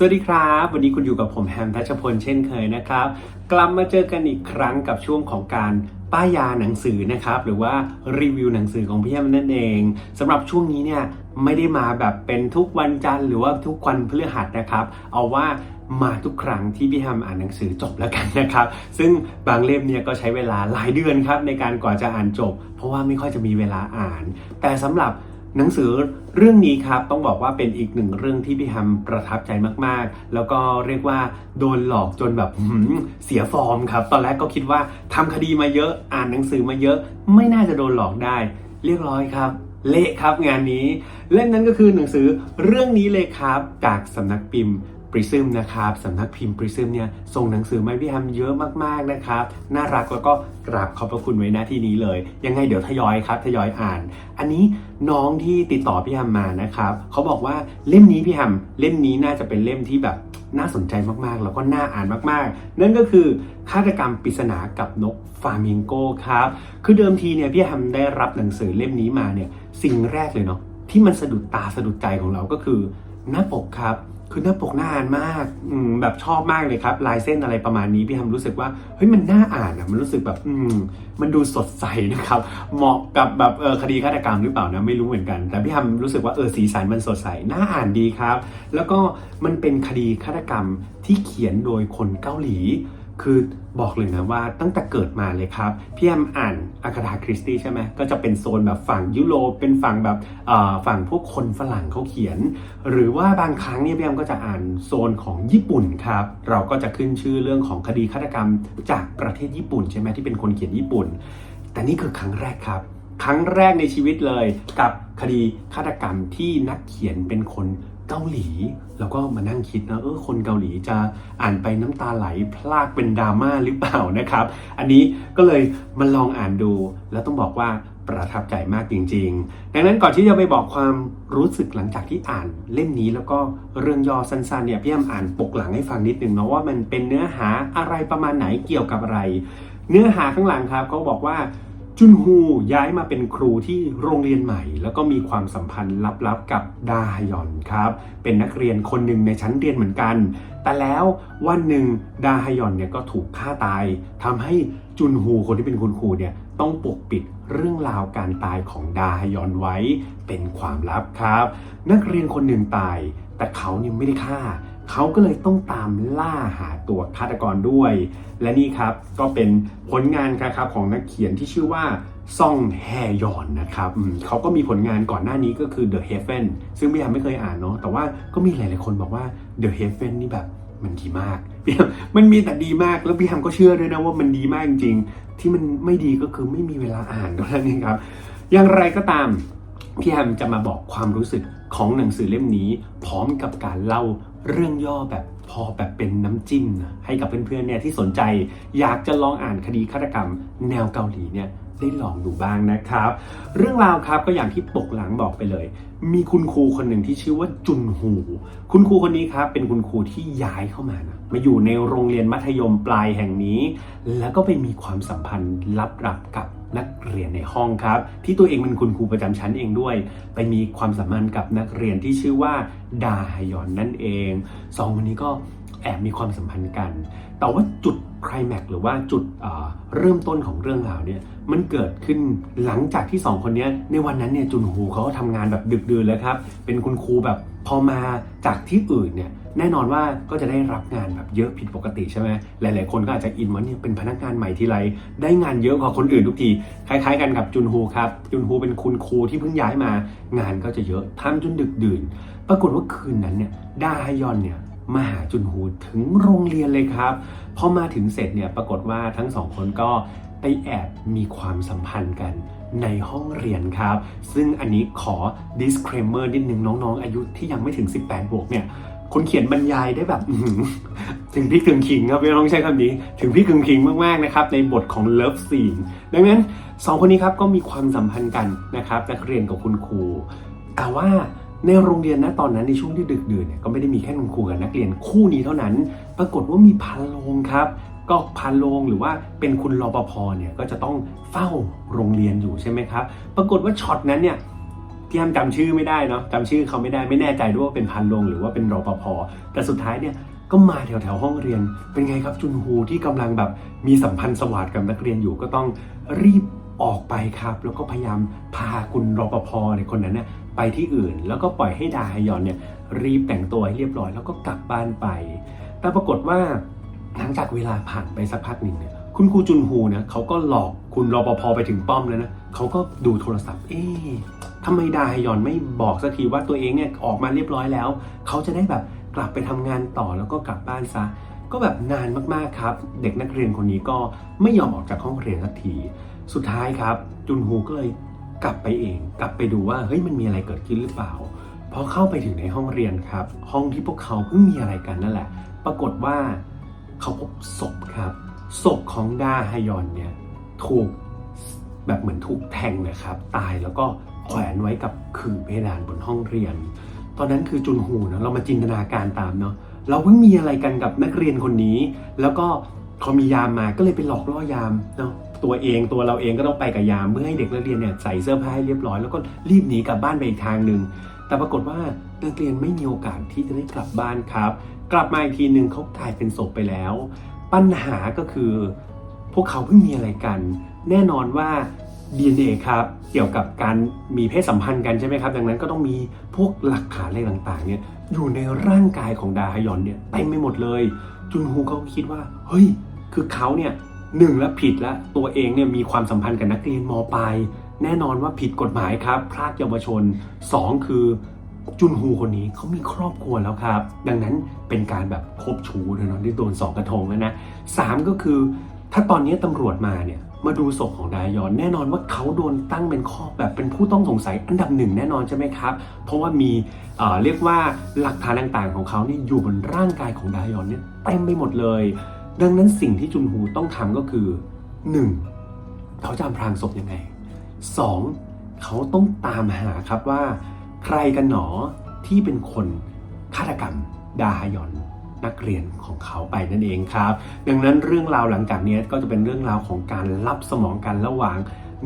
สวัสดีครับ วันนี้คุณอยู่กับผมแฮมทัชพลเช่นเคยนะครับ กลับมาเจอกันอีกครั้งกับช่วงของการป้ายยาหนังสือนะครับหรือว่ารีวิวหนังสือของพี่แฮมนั่นเองสำหรับช่วงนี้เนี่ยไม่ได้มาแบบเป็นทุกวันจันทร์หรือว่าทุกวันพฤหัสนะครับ เอาว่ามาทุกครั้งที่พี่แฮมอ่านหนังสือจบแล้วกันนะครับ ซึ่งบางเล่มเนี่ยก็ใช้เวลาหลายเดือนครับในการกว่าจะอ่านจบ เพราะว่าไม่ค่อยจะมีเวลาอ่าน แต่สำหรับ หนังสือเรื่องนี้ครับต้องบอกว่าเป็นอีกหนึ่งเรื่องที่พี่ฮัมประทับใจมากๆ แล้วก็เรียกว่าโดนหลอกจนแบบเสียฟอร์มครับ ตอนแรกก็คิดว่าทำคดีมาเยอะอ่านหนังสือมาเยอะ ไม่น่าจะโดนหลอกได้ เรียบร้อยครับ เละครับงานนี้ เล่มนั้นก็คือหนังสือเรื่องนี้เลยครับจากสำนักพิมพ์ ปริซึมนะครับสำนักพิมพ์ปริซึมเนี่ยส่งหนังสือมาพี่แฮมเยอะมากๆนะครับ น่ารักแล้วก็กราบขอบพระคุณไว้หน้าที่นี้เลย ยังไงเดี๋ยวทยอยครับทยอยอ่าน อันนี้น้องที่ติดต่อพี่แฮมมานะครับเขาบอกว่าเล่มนี้พี่แฮมเล่มนี้น่าจะเป็นเล่มที่แบบน่าสนใจมากๆ แล้วก็น่าอ่านมากๆ นั่นก็คือฆาตกรรมปริศนากับนกฟามิงโกครับ คือเดิมทีเนี่ยพี่แฮมได้รับหนังสือเล่มนี้มาเนี่ยสิ่งแรกเลยเนาะที่มันสะดุดตาสะดุดใจของเราก็คือหน้าปกครับ คือหน้าปกน่าอ่านมากอืแบบชอบมากเลยครับ ลายเส้นอะไรประมาณนี้พี่ทำรู้สึกว่าเฮ้ยมันน่าอ่านอะมันรู้สึกแบบอืมมันดูสดใสนะครับ เหมาะกับแบบเออคดีฆาตกรรมหรือเปล่านะไม่รู้เหมือนกัน แต่พี่ทำรู้สึกว่าเออสีสันมันสดใสน่าอ่านดีครับ แล้วก็มันเป็นคดีฆาตกรรมที่เขียนโดยคนเกาหลี คือบอกเลยนะว่าตั้งแต่เกิดมาเลยครับ พี่แอมอ่านอาคาธาคริสตี้ใช่ไหมก็จะเป็นโซนแบบฝั่งยุโรปเป็นฝั่งแบบฝั่งพวกคนฝรั่งเขาเขียน หรือว่าบางครั้งเนี่ยพี่แอมก็จะอ่านโซนของญี่ปุ่นครับ เราก็จะขึ้นชื่อเรื่องของคดีฆาตกรรมจากประเทศญี่ปุ่นใช่ไหมที่เป็นคนเขียนญี่ปุ่น แต่นี่คือครั้งแรกครับ ครั้งแรกในชีวิตเลยกับคดีฆาตกรรมที่นักเขียนเป็นคน เกาหลี แล้วก็มานั่งคิดนะเออคนเกาหลีจะอ่านไปน้ำตาไหลพลากเป็นดราม่าหรือเปล่านะครับ อันนี้ก็เลยมาลองอ่านดู แล้วต้องบอกว่าประทับใจมากจริง ๆ ดังนั้นก่อนที่จะไปบอกความรู้สึกหลังจากที่อ่านเล่มนี้แล้วก็เรื่องย่อสั้นๆเนี่ยพี่แอมอ่านปกหลังให้ฟังนิดนึงเนาะว่ามันเป็นเนื้อหาอะไรประมาณไหนเกี่ยวกับอะไร เนื้อหาข้างหลังครับเขาบอกว่า จุนฮูย้ายมาเป็นครูที่โรงเรียนใหม่ แล้วก็มีความสัมพันธ์ลับๆกับดาฮยอนครับ เป็นนักเรียนคนหนึ่งในชั้นเรียนเหมือนกัน แต่แล้ววันหนึ่งดาฮยอนเนี่ยก็ถูกฆ่าตายทำให้จุนฮูคนที่เป็นคุณครูเนี่ยต้องปกปิดเรื่องราวการตายของดาฮยอนไว้เป็นความลับครับ นักเรียนคนหนึ่งตาย แต่เขาเนี่ยไม่ได้ฆ่า เขาก็เลยต้องตามล่าหาตัวฆาตกรด้วย และนี่ครับก็เป็นผลงานครับของนักเขียนที่ชื่อว่าซ่องแฮยอนนะครับเขาก็มีผลงานก่อนหน้านี้ก็คือ The Heaven ซึ่งพี่ยามไม่เคยอ่านเนาะแต่ว่าก็มีหลาย ๆ คนบอกว่า The Heaven นี่แบบมันดีมากพี่ยามมันมีแต่ดีมากแล้วพี่ยามก็เชื่อด้วยนะว่ามันดีมากจริงๆที่มันไม่ดีก็คือไม่มีเวลาอ่านเท่านั้นเองครับ อย่างไรก็ตาม พี่แฮมจะมาบอกความรู้สึกของหนังสือเล่มนี้ พร้อมกับการเล่าเรื่องย่อแบบพอแบบเป็นน้ำจิ้มนะให้กับเพื่อนๆเนี่ยที่สนใจ อยากจะลองอ่านคดีฆาตกรรม แนวเกาหลีเนี่ยได้ลองดูบ้างนะครับ เรื่องราวครับก็อย่างที่ปกหลังบอกไปเลย มีคุณครูคนหนึ่งที่ชื่อว่าจุนฮูคุณครูคนนี้ครับเป็นคุณครูที่ย้ายเข้ามานะมาอยู่ในโรงเรียนมัธยมปลายแห่งนี้ แล้วก็ไปมีความสัมพันธ์ลับๆกับ นักเรียนในห้องครับ ที่ตัวเองเป็นคุณครูประจำชั้นเองด้วย ไปมีความสัมพันธ์กับนักเรียนที่ชื่อว่าดาฮยอนนั่นเองสองคนนี้ก็แอบมีความสัมพันธ์กัน แต่ว่าจุดไคลแม็กหรือว่าจุดเเริ่มต้นของเรื่องราวเนี่ยมันเกิดขึ้นหลังจากที่สองคนนี้ในวันนั้นเนี่ยจุนฮูเขาก็ทำงานแบบดึกดื่นเลยครับ เป็นคุณครูแบบพอมาจากที่อื่นเนี่ย แน่นอนว่าก็จะได้รับงานแบบเยอะผิดปกติใช่ไหมหลาย ๆ คนก็อาจจะอินว่าเนี่ยเป็นพนักงานใหม่ทีไรได้งานเยอะกว่าคนอื่นทุกที คล้าย ๆ กันกับจุนฮูครับ จุนฮูเป็นคุณครูที่เพิ่งย้ายมา งานก็จะเยอะทำจนดึกดื่น ปรากฏว่าคืนนั้นเนี่ยดาฮยอนเนี่ยมาหาจุนฮูถึงโรงเรียนเลยครับ พอมาถึงเสร็จเนี่ยปรากฏว่าทั้งสองคนก็ไปแอบมีความสัมพันธ์กันในห้องเรียนครับ ซึ่งอันนี้ขอ disclaimer นิดนึงน้องๆ อายุที่ยังไม่ถึง 18 บวกเนี่ย คนเขียนบรรยายได้แบบถึงพี่กึ่งขิงครับไม่ต้องใช้คำนี้ ถึงพี่กึ่งขิงมากๆนะครับในบทของ Love Scene ดังนั้นสองคนนี้ครับก็มีความสัมพันธ์กันนะครับนักเรียนกับคุณครู แต่ว่าในโรงเรียนนะตอนนั้นในช่วงที่ดึกดื่นเนี่ยก็ไม่ได้มีแค่คุณครูกับนักเรียนคู่นี้เท่านั้น ปรากฏว่ามีพันโรงครับ ก็พันโรงหรือว่าเป็นคุณรปภเนี่ยก็จะต้องเฝ้าโรงเรียนอยู่ใช่ไหมครับ ปรากฏว่าช็อตนั้นเนี่ย พี่แฮมจำชื่อไม่ได้เนาะจำชื่อเขาไม่ได้ไม่แน่ใจด้วยว่าเป็นพันลงหรือว่าเป็นรปภแต่สุดท้ายเนี่ยก็มาแถวแถวๆห้องเรียน เป็นไงครับจุนฮูที่กำลังแบบมีสัมพันธ์สวัสดกับนักเรียนอยู่ก็ต้องรีบออกไปครับ แล้วก็พยายามพาคุณรปภเนี่ยคนนั้นเนี่ยไปที่อื่น แล้วก็ปล่อยให้ดาฮยอนเนี่ยรีบแต่งตัวให้เรียบร้อย แล้วก็กลับบ้านไป แต่ปรากฏว่าหลังจากเวลาผ่านไปสักพักหนึ่งเนี่ย คุณครูจุนฮูเนะเขาก็หลอกคุณรปภไปถึงป้อมแล้วนะเขาก็ดูโทรศัพท์ เอ๊ะทำไมดาฮยอนไม่บอกสักทีว่าตัวเองเนี่ยออกมาเรียบร้อยแล้ว เขาจะได้แบบกลับไปทำงานต่อแล้วก็กลับบ้านซะ ก็แบบนานมากๆครับ เด็กนักเรียนคนนี้ก็ไม่ยอมออกจากห้องเรียนสักที สุดท้ายครับ จุนฮูก็เลยกลับไปเอง กลับไปดูว่าเฮ้ยมันมีอะไรเกิดขึ้นหรือเปล่าพอเข้าไปถึงในห้องเรียนครับ ห้องที่พวกเขาเพิ่งมีอะไรกันนั่นแหละ ปรากฏว่าเขาพบศพครับ ศพของดาฮยอนเนี่ยถูกแบบเหมือนถูกแทงนะครับ ตายแล้วก็แขวนไว้กับขื่อเพดานบนห้องเรียน ตอนนั้นคือจุนฮูนะเรามาจินตนาการตามเนาะเราเพิ่งมีอะไรกันกับนักเรียนคนนี้ แล้วก็พอมียามมาก็เลยไปหลอกล่อยามเนาะตัวเองตัวเราเองก็ต้องไปกับยามเพื่อให้เด็กนักเรียนเนี่ยใส่เสื้อผ้าให้เรียบร้อย แล้วก็รีบหนีกลับบ้านไปอีกทางหนึ่งแต่ปรากฏว่านักเรียนไม่มีโอกาสที่จะได้กลับบ้านครับ กลับมาอีกทีหนึ่งเขากลายเป็นศพไปแล้ว ปัญหาก็คือพวกเขาเพิ่งมีอะไรกัน แน่นอนว่า DNA ครับเกี่ยวกับการมีเพศสัมพันธ์กันใช่ไหมครับ ดังนั้นก็ต้องมีพวกหลักฐานอะไรต่างๆเนี่ยอยู่ในร่างกายของดาฮยอนเนี่ยเต็มไปหมดเลย จุนฮูเขาคิดว่า เฮ้ย คือเขาเนี่ยหนึ่งแล้วผิดล้วตัวเองเนี่ยมีความสัมพันธ์กับนักเรียนมปลายแน่นอนว่าผิดกฎหมายครับพรากเยาวชนสองคือ จุนฮูคนนี้เขามีครอบครัวแล้วครับ ดังนั้นเป็นการแบบคบชู้นะเนาะที่โดนสองกระทงแล้วนะสามก็คือ ถ้าตอนนี้ตำรวจมาเนี่ยมาดูศพของดายอนแน่นอนว่าเขาโดนตั้งเป็นข้อแบบเป็นผู้ต้องสงสัยอันดับหนึ่งแน่นอนใช่ไหมครับ เพราะว่ามีเเรียกว่าหลักฐานต่างๆ ของเขาเนี่ยอยู่บนร่างกายของดายอนเนี่ยเต็มไปหมดเลย ดังนั้นสิ่งที่จุนฮูต้องทำก็คือ 1. เขาจะอำพรางศพยังไง 2. เขาต้องตามหาครับว่า ใครกันหนอที่เป็นคนฆาตกรรมดาฮยอนนักเรียนของเขาไปนั่นเองครับ ดังนั้นเรื่องราวหลังจากนี้ก็จะเป็นเรื่องราวของการรับสมองกันระหว่าง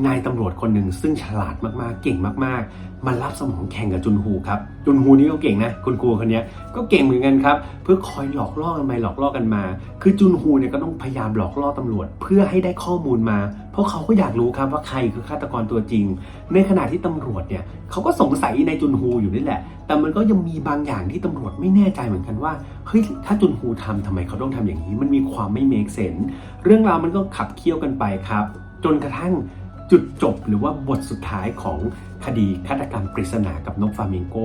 นายตำรวจคนหนึ่งซึ่งฉลาดมากๆ เก่งมากๆ มารับสมองแข่งกับจุนฮูครับ จุนฮูนี่ก็เก่งนะ คุณครูคนนี้ก็เก่งเหมือนกันครับ เพื่อคอยหลอกล่อกันไปหลอกล่อกันมา คือจุนฮูเนี่ยก็ต้องพยายามหลอกล่อตำรวจ เพื่อให้ได้ข้อมูลมา เพราะเขาก็อยากรู้ครับว่าใครคือฆาตกรตัวจริง ในขณะที่ตำรวจเนี่ยเขาก็สงสัยในจุนฮูอยู่นี่แหละ แต่มันก็ยังมีบางอย่างที่ตำรวจไม่แน่ใจเหมือนกันว่าเฮ้ยถ้าจุนฮูทำทำไมเขาต้องทำอย่างนี้ มันมีความไม่เมคเซนเรื่องราวมันก็ขับเคี่ยวกันไปครับ จนกระทั่ง จุดจบหรือว่าบทสุดท้ายของคดีฆาตกรรมปริศนากับนกฟามิงโก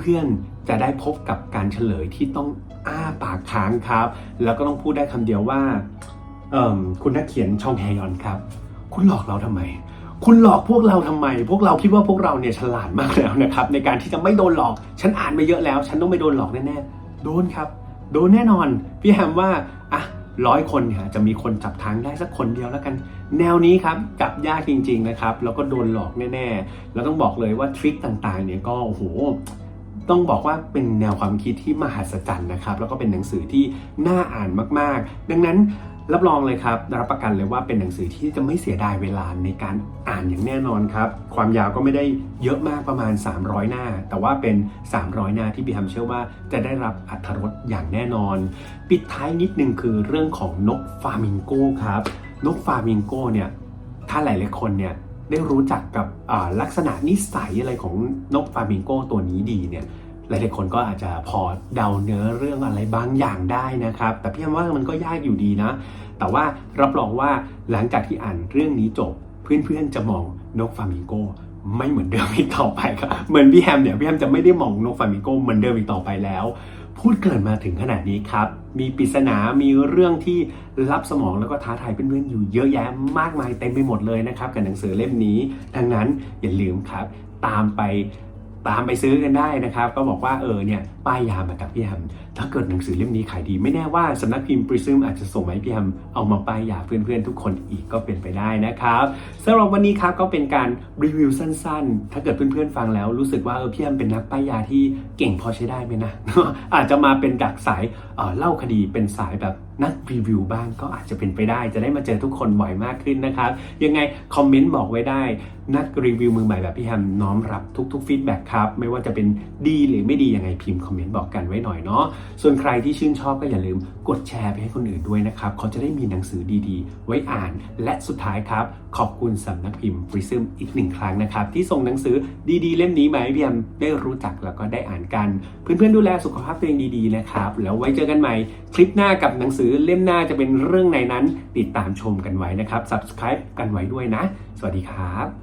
เพื่อนๆจะได้พบกับการเฉลยที่ต้องอ้าปากค้างครับ แล้วก็ต้องพูดได้คำเดียวว่าคุณนักเขียนชองแฮยอนครับ คุณหลอกเราทำไม คุณหลอกพวกเราทำไม พวกเราคิดว่าพวกเราเนี่ยฉลาดมากแล้วนะครับ ในการที่จะไม่โดนหลอก ฉันอ่านมาเยอะแล้ว ฉันต้องไม่โดนหลอกแน่ๆโดนครับ โดนแน่นอน พี่แฮมว่าอะ ร้อยคนเนี่ยจะมีคนจับทางได้สักคนเดียวแล้วกัน แนวนี้ครับจับยากจริง ๆนะครับ แล้วก็โดนหลอกแน่ๆ แล้วต้องบอกเลยว่าทริคต่างๆเนี่ยก็โอ้โหต้องบอกว่าเป็นแนวความคิดที่มหัศจรรย์นะครับ แล้วก็เป็นหนังสือที่น่าอ่านมากๆ ดังนั้น รับรองเลยครับรับประกันเลยว่าเป็นหนังสือที่จะไม่เสียดายเวลาในการอ่านอย่างแน่นอนครับ ความยาวก็ไม่ได้เยอะมากประมาณ 300 หน้า แต่ว่าเป็น 300 หน้าที่พี่ทำเชื่อว่าจะได้รับอัธรสอย่างแน่นอน ปิดท้ายนิดนึงคือเรื่องของนกฟามิงโก้ครับ นกฟามิงโก้เนี่ยถ้าหลายๆคนเนี่ยได้รู้จักกับลักษณะนิสัยอะไรของนกฟามิงโก้ตัวนี้ดีเนี่ย หลายๆคนก็อาจจะพอเดาเนื้อเรื่องอะไรบางอย่างได้นะครับ แต่พี่ว่ามันก็ยากอยู่ดีนะ แต่ว่ารับรองว่าหลังจากที่อ่านเรื่องนี้จบ เพื่อนๆจะมองนกฟามิงโกไม่เหมือนเดิมอีกต่อไปครับ เหมือนพี่แฮมเนี่ยพี่แฮมจะไม่ได้มองนกฟามิงโกเหมือนเดิมอีกต่อไปแล้ว พูดเกินมาถึงขนาดนี้ครับ มีปริศนา มีเรื่องที่รับสมองแล้วก็ท้าทายเพื่อนๆอยู่เยอะแยะมากมายเต็มไปหมดเลยนะครับกับหนังสือเล่มนี้ ดังนั้นอย่าลืมครับ ตามไป ตามไปซื้อกันได้นะครับ ก็บอกว่าเออเนี่ยป้ายยามากับพี่แฮมถ้าเกิดหนังสือเล่มนี้ขายดีไม่แน่ว่าสำนักพิมพ์ปริซึมอาจจะส่งมาให้พี่แฮมเอามาป้ายยาเพื่อนๆ ทุกคนอีกก็เป็นไปได้นะครับสำหรับวันนี้ครับก็เป็นการรีวิวสั้นๆ ถ้าเกิดเพื่อนๆฟังแล้วรู้สึกว่าเออพี่แฮมเป็นนักป้ายยาที่เก่งพอใช้ได้ไหมนะอาจจะมาเป็นจากสายเออเล่าคดีเป็นสายแบบนักรีวิวบ้างก็อาจจะเป็นไปได้ จะได้มาเจอทุกคนบ่อยมากขึ้นนะครับ ยังไงคอมเมนต์บอกไว้ได้ นักรีวิวมือใหม่แบบพี่แฮมน้อมรับทุกๆฟีดแบ็กครับ ไม่ว่าจะเป็นดีหรือไม่ดียังไงพิมพ์คอมเมนต์บอกกันไว้หน่อยเนาะส่วนใครที่ชื่นชอบก็อย่าลืมกดแชร์ไปให้คนอื่นด้วยนะครับเขาจะได้มีหนังสือดีๆ ไว้อ่าน และสุดท้ายครับขอบคุณสำนักพิมพ์ Prism อีกหนึ่งครั้งนะครับที่ส่งหนังสือดีๆ เล่มนี้มาให้พี่แฮมได้รู้จักแล้วก็ได้อ่านกัน เพื่อนๆดูแลสุขภาพตัวเองดีๆนะครับแล้วไว้เจอกันใหม่คลิปหน้ากับหนังสือเล่มหน้าจะเป็นเรื่องไหนนั้นติดตามชมกันไว้นะครับ subscribe กันไว้ด้วยนะ สวัสดีครับ